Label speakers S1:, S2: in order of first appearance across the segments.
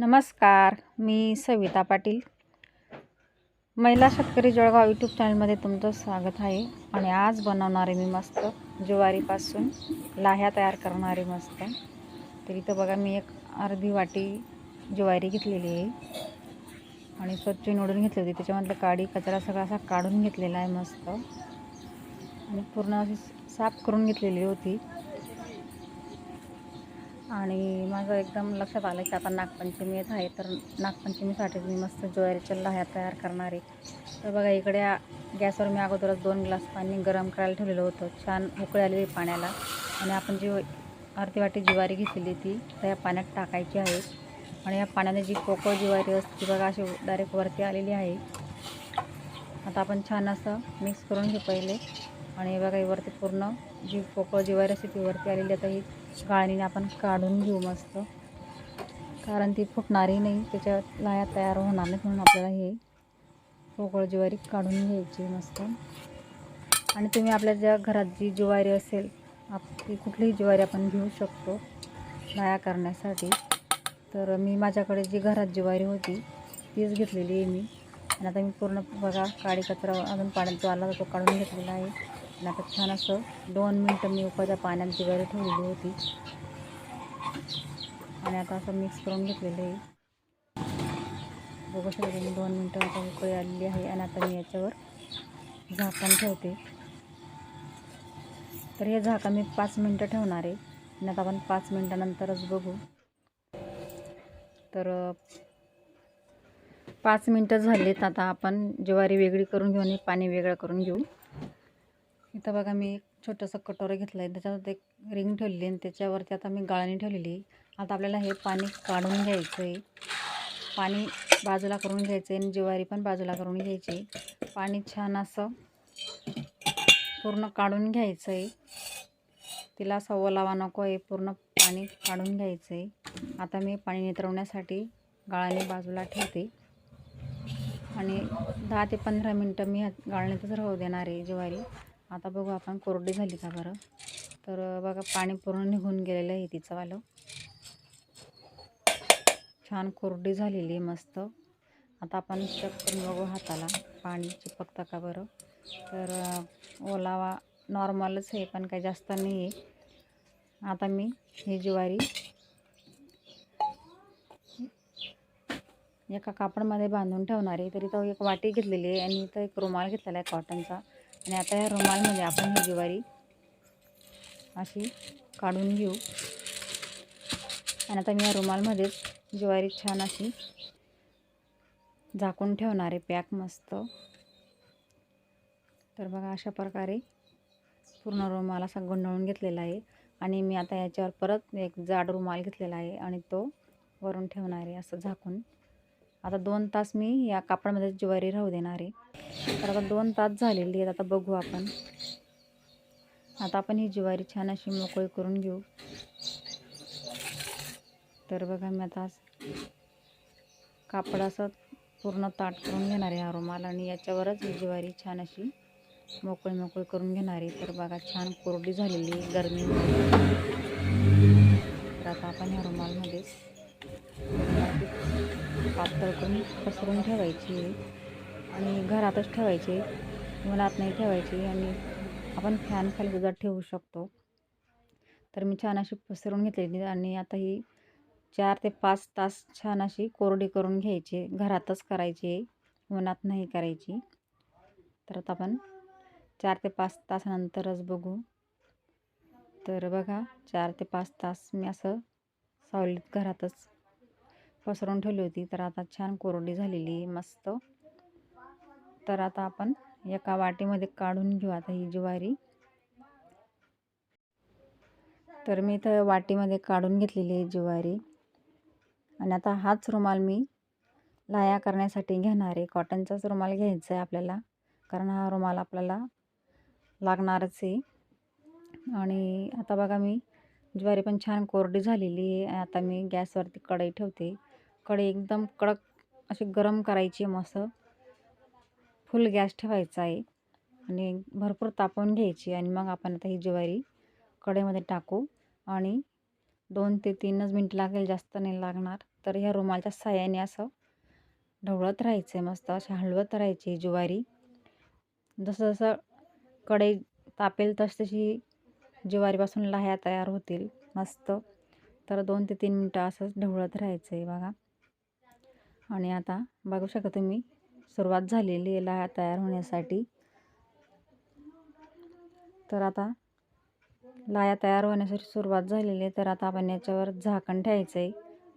S1: नमस्कार मी सविता पाटील. महिला शेतकरी जळगाव यूट्यूब चॅनलमध्ये तुमचं स्वागत आहे. आणि आज बनवणारे मी मस्त ज्वारीपासून लाह्या तयार करणारे मस्त. तर इथं बघा मी एक अर्धी वाटी ज्वारी घेतलेली आहे. आणि स्वच्छ निवडून घेतली होती. त्याच्यामधलं काडी कचरा सगळा असा काढून घेतलेला आहे मस्त. आणि पूर्ण अशी साफ करून घेतलेली होती. आणि माझं एकदम लक्षात आलं की आता नागपंचमी येत आहे तर नागपंचमीसाठी मी मस्त ज्वारीच्या लाह्या तयार करणार आहे. तर बघा इकडे गॅसवर मी अगोदरच दोन ग्लास पाणी गरम करायला ठेवलेलं होतं. छान उकळी आलेली पाण्याला. आणि आपण जी अर्धी वाटी ज्वारी घेतलेली ती त्या पाण्यात टाकायची आहे. आणि या पाण्याने जी पोकळ ज्वारी असते ती बघा अशी डायरेक्ट वरती आलेली आहे. आता आपण छान असं मिक्स करून घेऊ पहिले. आणि बघा वरती पूर्ण जी पोकळ ज्वारी असते ती वरती आलेली आता ही गाळणीने आपण काढून घेऊ मस्त. कारण ती फुटणारही नाही त्याच्या लाया तयार होणार नाहीत म्हणून आपल्याला हे पोकळ ज्वारी काढून घ्यायची मस्त. आणि तुम्ही आपल्या ज्या घरात जी ज्वारी असेल आप ती कुठलीही ज्वारी आपण घेऊ शकतो लाया करण्यासाठी. तर मी माझ्याकडे जी घरात ज्वारी होती तीच घेतलेली आहे मी. आणि आता मी पूर्ण बघा काळी कचरा अजून पाण्यात जो आला होता तो काढून घेतलेला आहे. आणि आता छान असं दोन मिनटं मी उकाच्या पाण्यात ज्वारी ठेवलेली होती. आणि आता असं मिक्स करून घेतलेलं आहे. बघू शकते मी दोन मिनटं आता उकळी आलेली आहे आणि आता मी याच्यावर झाकण ठेवते. तर हे झाकण मी पाच मिनटं ठेवणार आहे. आणि आता आपण पाच मिनटानंतरच बघू. तर पाच मिनटं झालीत आता आपण ज्वारी वेगळी करून घेऊन पाणी वेगळं करून घेऊ. इथं बघा मी एक छोटंसं कटोरं घेतलं आहे त्याच्यात एक रिंग ठेवलेली आणि त्याच्यावरती आता मी गाळणी ठेवलेली. आता आपल्याला हे पाणी काढून घ्यायचं आहे पाणी बाजूला करून घ्यायचं आहे आणि ज्वारी पण बाजूला करून घ्यायची. आहे. पाणी छान असं पूर्ण काढून घ्यायचं आहे तिला असं लावा नको आहे पूर्ण पाणी काढून घ्यायचं आहे आता मी पाणी नितरवण्यासाठी गाळणी बाजूला ठेवते. आणि दहा ते पंधरा मिनटं मी ह्या गाळणीतच राहू देणार आहे ज्वारी. आता बघू आपण कोरडी झाली का बरं. तर बघा पाणी पूर्ण निघून गेलेलं आहे तिचंवालं छान कोरडी झालेली आहे मस्त. आता आपण चेक करून बघू हाताला पाणी चिपकतं का बरं. तर ओलावा नॉर्मलच आहे पण काही जास्त नाही आहे आता मी ही ज्वारी एका कापडमध्ये बांधून ठेवणार आहे. तरी तो एक वाटी घेतलेली आहे आणि इथं एक रुमाल घेतलेला आहे कॉटनचा आणि आता या रुमालमध्ये आपण ही ज्वारी अशी काढून घेऊ. आणि आता मी या रुमालमध्येच ज्वारी छान अशी झाकून ठेवणार आहे पॅक मस्त. तर बघा अशा प्रकारे पूर्ण रुमाल असा गुंडळून घेतलेला आहे. आणि मी आता याच्यावर परत एक जाड रुमाल घेतलेला आहे आणि तो वरून ठेवणार आहे असं झाकून. आता दोन तास मी या कापडामध्ये ज्वारी राहू देणार आहे. तर आता दोन तास झालेली आहेत आता बघू आपण. आता आपण ही ज्वारी छान अशी मोकळी करून घेऊ. तर बघा मी आता कापड असं पूर्ण ताट करून घेणार आहे हा रुमाल आणि याच्यावरच ही ज्वारी छान अशी मोकळी मोकळी करून घेणार आहे. तर बघा छान कोरडी झालेली आहे तर आता आपण ह्या रुमालमध्येच पातळ करून पसरून ठेवायची. आणि घरातच ठेवायची. उन्हात नाही ठेवायची. आणि आपण फॅन खाली सुद्धा ठेवू शकतो. तर मी छान अशी पसरून घेतलेली आणि आता ही चार ते पाच तास छान अशी कोरडी करून घ्यायची. घरातच करायची. आहे उन्हात नाही करायची. तर आता आपण चार ते पाच तासानंतरच बघू. तर बघा चार ते पाच तास मी असं सावलीत घरातच पसरून ठेवली होती. तर आता छान कोरडी झालेली आहे मस्त. तर आता आपण एका वाटीमध्ये काढून घेऊ आता ही ज्वारी. तर मी इथं वाटीमध्ये काढून घेतलेली आहे ज्वारी. आणि आता हाच रुमाल मी लाया करण्यासाठी घेणार आहे. कॉटनचाच रुमाल घ्यायचा आहे आपल्याला कारण हा रुमाल आपल्याला लागणारच आहे. आणि आता बघा मी ज्वारी पण छान कोरडी झालेली आहे. आता मी गॅसवरती कढई ठेवते. कढई एकदम कडक अशी गरम करायची आहे मस्त. फुल गॅस ठेवायचा आहे. आणि भरपूर तापवून घ्यायची आणि मग आपण आता ही ज्वारी कढईमध्ये टाकू. आणि दोन ते तीनच मिनटं लागेल जास्त नाही लागणार. तर ह्या रुमालच्या साह्याने असं ढवळत राहायचं आहे मस्त. अशी हलवत राहायची ज्वारी. जसं जसं कढई तापेल तशी तशी ज्वारीपासून लाह्या तयार होतील. मस्त. तर दोन ते तीन मिनटं असंच ढवळत राहायचं आहे बघा. आणि आता बघू शकता तुम्ही सुरुवात झालेली आहे लाह्या तयार होण्यासाठी. तर आता लाया तयार होण्यासाठी सुरुवात झालेली आहे. तर आता आपण याच्यावर झाकण ठेवायचं आहे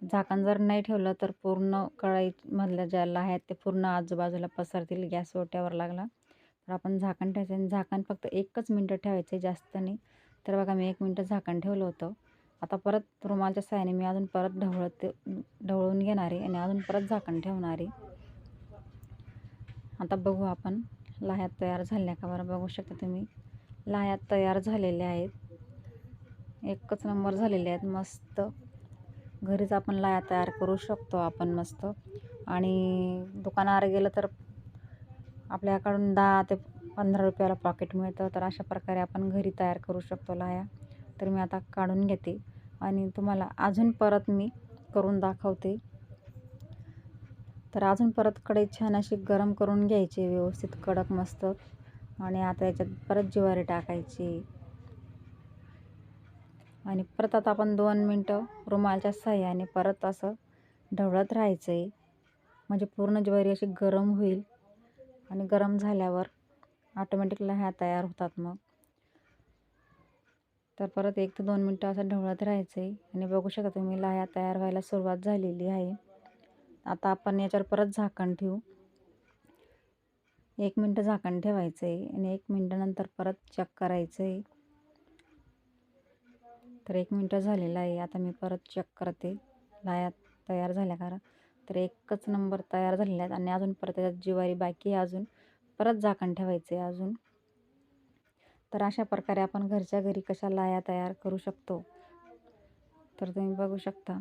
S1: झाकण जर नाही ठेवलं तर पूर्ण कळाईमधल्या ज्या लाह्या आहेत ते पूर्ण आजूबाजूला पसरतील गॅस ओट्यावर लागला. तर आपण झाकण ठेवायचं आणि झाकण फक्त एकच मिनटं ठेवायचं आहे जास्त नाही. तर बघा मी एक मिनटं झाकण ठेवलं होतं. आता परत रुमालच्या साह्याने मी अजून परत ढवळत ढवळून घेणार आहे आणि अजून परत झाकण ठेवणार. आहे आता बघू आपण लाह्या तयार झाल्या का बरं? बघू शकता तुम्ही. लाह्या तयार झालेल्या आहेत. एकच नंबर झालेले आहेत. मस्त. घरीच आपण लाह्या तयार करू शकतो आपण मस्त. आणि दुकानावर गेलं तर आपल्याकडून दहा ते पंधरा रुपयाला पॉकेट मिळतं. तर अशा प्रकारे आपण घरी तयार करू शकतो लाह्या. तर मी आता काढून घेते आणि तुम्हाला अजून परत मी करून दाखवते. तर अजून परत कडे छान अशी गरम करून घ्यायची व्यवस्थित कडक मस्त. आणि आता याच्यात परत ज्वारी टाकायची. आणि परत आता आपण दोन मिनटं रुमालच्या सहाय्याने परत असं ढवळत राहायचं आहे म्हणजे पूर्ण ज्वारी अशी गरम होईल. आणि गरम झाल्यावर ऑटोमॅटिक ह्या तयार होतात मग. तर परत एक ते दोन मिनटं असं ढवळत राहायचं आहे आणि बघू शकता तुम्ही लाह्या तयार व्हायला सुरुवात झालेली आहे. आता आपण याच्यावर परत झाकण ठेवू. एक मिनटं झाकण ठेवायचं आहे आणि एक मिनटानंतर परत चेक करायचं आहे तर एक मिनटं झालेलं आहे. आता मी परत चेक करते. लाया तयार झाल्या कारण तर एकच नंबर तयार झालेला आहेत. आणि अजून परत त्याच्यात ज्वारी बाकी आहे अजून. परत झाकण ठेवायचं आहे अजून. तर अशा प्रकारे आपण घरच्या घरी कशा लाया तयार करू शकतो? तर तुम्ही बघू शकता.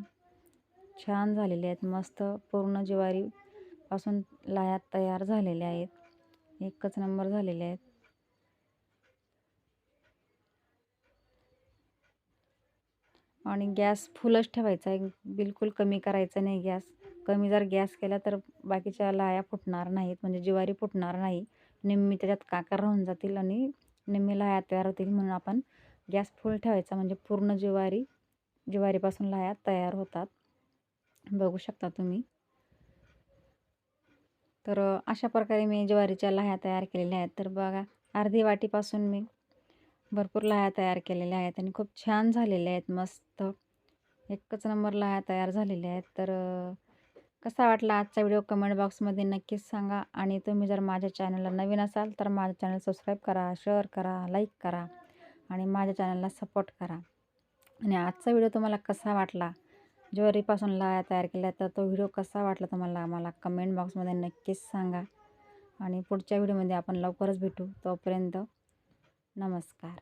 S1: छान झालेले आहेत. मस्त पूर्ण ज्वारीपासून लाया तयार झालेल्या आहेत. एकच नंबर झालेले आहेत. आणि गॅस फुलच ठेवायचा आहे. बिलकुल कमी करायचा नाही गॅस. कमी जर गॅस केला तर बाकीच्या लाया फुटणार नाहीत. म्हणजे ज्वारी फुटणार नाही. निम्मी त्याच्यात काकर राहून जातील आणि निम्मी लाया तयार होतील म्हणून आपण गॅस फुल ठेवायचा. म्हणजे पूर्ण ज्वारी ज्वारीपासून लाया तयार होतात. बघू शकता तुम्ही. तर अशा प्रकारे मी ज्वारीच्या लाह्या तयार केलेल्या आहेत. तर बघा अर्धी वाटीपासून मी भरपूर लाह्या तयार केलेल्या आहेत आणि खूप छान झालेल्या आहेत. मस्त. एकच नंबर लाह्या तयार झालेल्या आहेत. तर कसा वाटला आजचा व्हिडिओ कमेंट बॉक्समध्ये नक्कीच सांगा आणि तुम्ही जर माझ्या चॅनलला नवीन असाल तर माझं चॅनल सबस्क्राईब करा शेअर करा लाईक करा आणि माझ्या चॅनलला सपोर्ट करा. आणि आजचा व्हिडिओ तुम्हाला कसा वाटला? ज्वारीपासून लाया तयार केल्या तर तो व्हिडिओ कसा वाटला तुम्हाला? मला कमेंट बॉक्समध्ये नक्कीच सांगा. आणि पुढच्या व्हिडिओमध्ये आपण लवकरच भेटू. तोपर्यंत नमस्कार.